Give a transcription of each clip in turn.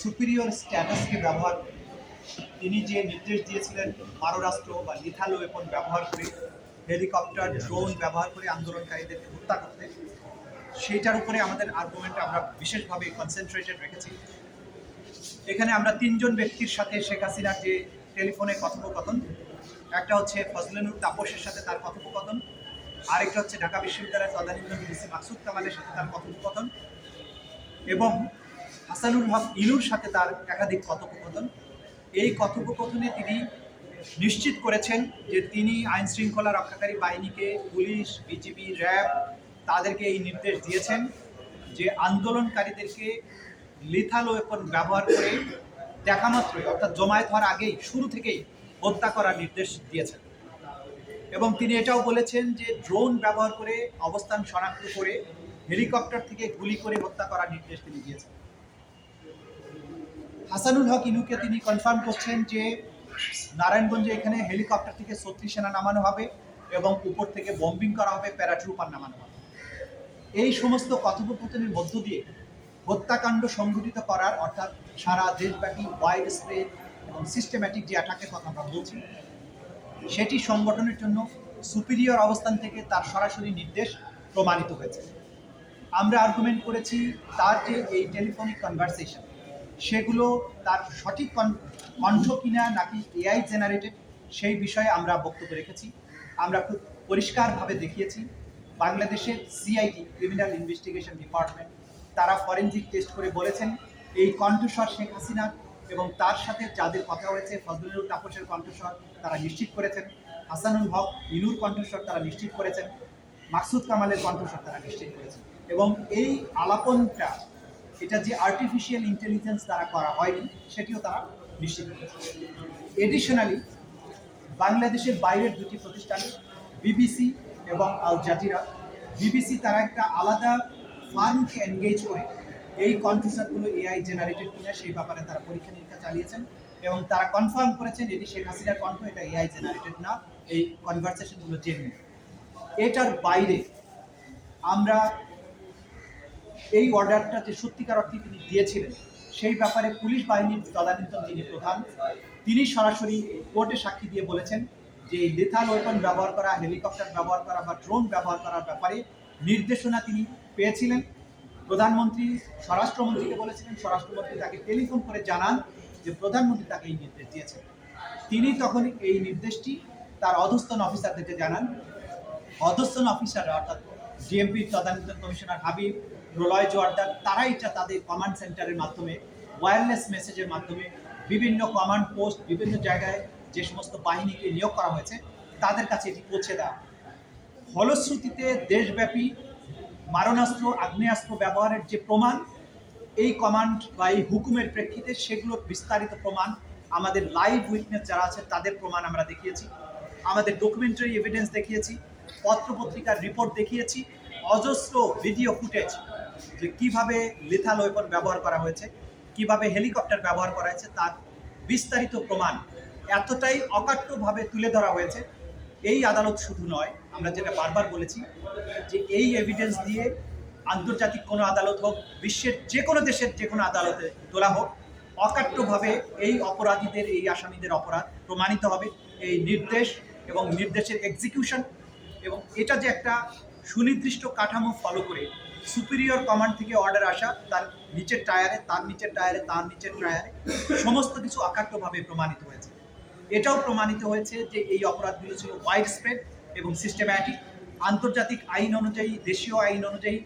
Superior স্ট্যাটাসকে ব্যবহার করে। তিনি যে নির্দেশ দিয়েছিলেন মারণাস্ত্র বা লিথাল ওয়েপন ব্যবহার করে, হেলিকপ্টার ড্রোন ব্যবহার করে আন্দোলনকারীদেরকে হত্যা করতে, সেইটার উপরে আমাদের আর্গুমেন্ট আমরা বিশেষভাবে কনসেন্ট্রেটেড রেখেছি। এখানে আমরা তিনজন ব্যক্তির সাথে শেখ হাসিনার যে টেলিফোনে কথোপকথন, একটা হচ্ছে ফজলেনুর তাপসের সাথে তার কথোপকথন, আরেকটা হচ্ছে ঢাকা বিশ্ববিদ্যালয়ের তদানীন্তন ডিসি মাকসুদ কামালের সাথে তার কথোপকথন, এবং হাসানুল হক ইনুর সাথে তার একাধিক কথোপকথন। এই কথোপকথনে তিনি নিশ্চিত করেছেন যে তিনি আইন শৃঙ্খলা রক্ষাকারী বাহিনীকে, পুলিশ, বিজিবি, র্যাব তাদেরকে এই নির্দেশ দিয়েছেন যে আন্দোলনকারীদেরকে লিথাল ওয়েপন ব্যবহার করে দেখা মাত্রই, অর্থাৎ জমায়েত হওয়ার আগেই, শুরু থেকেই হত্যা করার নির্দেশ দিয়েছেন। এবং তিনি এটাও বলেছেন যে ড্রোন ব্যবহার করে অবস্থান শনাক্ত করে হেলিকপ্টার থেকে গুলি করে হত্যা করার নির্দেশ তিনি দিয়েছেন। হাসানুল হক ইনুকে তিনি কনফার্ম করছেন যে নারায়ণগঞ্জে এখানে হেলিকপ্টার থেকে ছত্রিশ সেনা নামানো হবে এবং উপর থেকে বম্বিং করা হবে প্যারাট্রুপার নামানো হবে। এই সমস্ত কথোপকথনের মধ্য দিয়ে হত্যাকাণ্ড সংঘটিত করার অর্থাৎ সারা দেশব্যাপী ওয়াইড স্প্রেড এবং সিস্টেম্যাটিক যে অ্যাটাকের কথা আমরা বলছি, সেটি সংগঠনের জন্য সুপিরিয়র অবস্থান থেকে তার সরাসরি নির্দেশ প্রমাণিত হয়েছে। আমরা আর্গুমেন্ট করেছি তার যে এই টেলিফোনিক কনভারসেশন সেগুলো তার সঠিক কণ্ঠ কিনা নাকি এআই জেনারেটেড সেই বিষয়ে আমরা বক্তব্য রেখেছি। আমরা খুব পরিষ্কারভাবে দেখিয়েছি। বাংলাদেশের সিআইটি ক্রিমিনাল ইনভেস্টিগেশন ডিপার্টমেন্ট তারা ফরেনজিক টেস্ট করে বলেছেন, এই কণ্ঠস্বর শেখ হাসিনা এবং তার সাথে যাদের কথা হয়েছে, ফজলুল তাপসের কণ্ঠস্বর তারা নিশ্চিত করেছেন, হাসানুল হক ইনুর কণ্ঠস্বর তারা নিশ্চিত করেছেন, মাকসুদ কামালের কণ্ঠস্বর তারা নিশ্চিত করেছেন। এবং এই আলাপনটা এটা যে আর্টিফিশিয়াল ইন্টেলিজেন্স দ্বারা করা হয়নি, সেটিও তারা নিশ্চিত করেছে। এডিশনালি বাংলাদেশের বাইরের দুটি প্রতিষ্ঠান বিবিসি এবং আল জাজিরা বিবিসি তারা একটা আলাদা ফার্মকে এনগেজ করে এই কন্ট্রিসারগুলো এআই জেনারেটেড কিনা সেই ব্যাপারে তারা পরীক্ষা নিরীক্ষা চালিয়েছেন এবং তারা কনফার্ম করেছেন এটি শেখ হাসিনার কণ্ঠ, এটা এআই জেনারেটেড না, এই কনভারসেশনগুলো জেনুইন এটার বাইরে আমরা এই অর্ডারটা যে সত্যিকার অর্থে তিনি দিয়েছিলেন। সেই ব্যাপারে পুলিশ বাহিনীর তদানীন্তন যিনি প্রধান, তিনি সরাসরি কোর্টে সাক্ষী দিয়ে বলেছেন যে এই লেথাল ওয়েপন ব্যবহার করা হেলিকপ্টার ব্যবহার করা বা ড্রোন ব্যবহার করার ব্যাপারে নির্দেশনা তিনি পেয়েছিলেন। প্রধানমন্ত্রী, স্বরাষ্ট্রমন্ত্রীকে বলেছিলেন, স্বরাষ্ট্রমন্ত্রী তাকে টেলিফোন করে জানান যে প্রধানমন্ত্রী তাকে এই নির্দেশ দিয়েছেন। তিনি তখন এই নির্দেশটি তার অধস্তন অফিসারদেরকে জানান। অধস্তন অফিসাররা অর্থাৎ ডিএমপির তদানীন্তন কমিশনার হাবিব প্রলয় জোয়ারদার তারা এটা তাদের কমান্ড সেন্টারের মাধ্যমে ওয়্যারলেস মেসেজের মাধ্যমে বিভিন্ন কমান্ড পোস্ট বিভিন্ন জায়গায় যে সমস্ত বাহিনীকে নিয়োগ করা হয়েছে, তাদের কাছে এটি পৌঁছে দেওয়া। ফলশ্রুতিতে দেশব্যাপী মারণাস্ত্র, আগ্নেয়াস্ত্র ব্যবহারের যে প্রমাণ, এই কমান্ড বা এই হুকুমের প্রেক্ষিতে সেগুলোর বিস্তারিত প্রমাণ, আমাদের লাইভ উইটনেস যারা আছে, তাদের প্রমাণ আমরা দেখিয়েছি। আমাদের ডকুমেন্টারি এভিডেন্স দেখিয়েছি, পত্রপত্রিকার রিপোর্ট দেখিয়েছি, অজস্র ভিডিও ফুটেজ যে কীভাবে লিথাল ওয়েপন ব্যবহার করা হয়েছে, কীভাবে হেলিকপ্টার ব্যবহার করা হয়েছে, তার বিস্তারিত প্রমাণ এতটাই অকাট্যভাবে তুলে ধরা হয়েছে। এই আদালত শুধু নয়, আমরা যেটা বারবার বলেছি যে এই এভিডেন্স দিয়ে আন্তর্জাতিক কোনো আদালত হোক, বিশ্বের যে কোনো দেশের যে কোনো আদালতে তোলা হোক, অকাট্যভাবে এই অপরাধীদের, এই আসামিদের অপরাধ প্রমাণিত হবে। এই নির্দেশ এবং নির্দেশের এক্সিকিউশন এবং এটা যে একটা সুনির্দিষ্ট কাঠামো ফলো করে সুপিরিয়র কমান্ড থেকে অর্ডার আসা, তার নিচের টায়ারে তার নিচের টায়ারে তার নিচের টায়ারে সমস্ত কিছু অকাট্যভাবে প্রমাণিত হয়েছে। এটাও প্রমাণিত হয়েছে যে এই অপরাধগুলো ছিল ওয়াইড স্প্রেড এবং সিস্টেম্যাটিক আন্তর্জাতিক আইন অনুযায়ী, দেশীয় আইন অনুযায়ী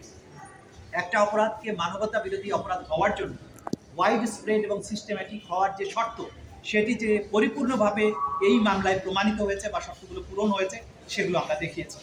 একটা অপরাধকে মানবতা বিরোধী অপরাধ হওয়ার জন্য ওয়াইড স্প্রেড এবং সিস্টেম্যাটিক হওয়ার যে শর্ত, সেটি যে পরিপূর্ণভাবে এই মামলায় প্রমাণিত হয়েছে বা শর্তগুলো পূরণ হয়েছে, সেগুলো আমরা দেখিয়েছি।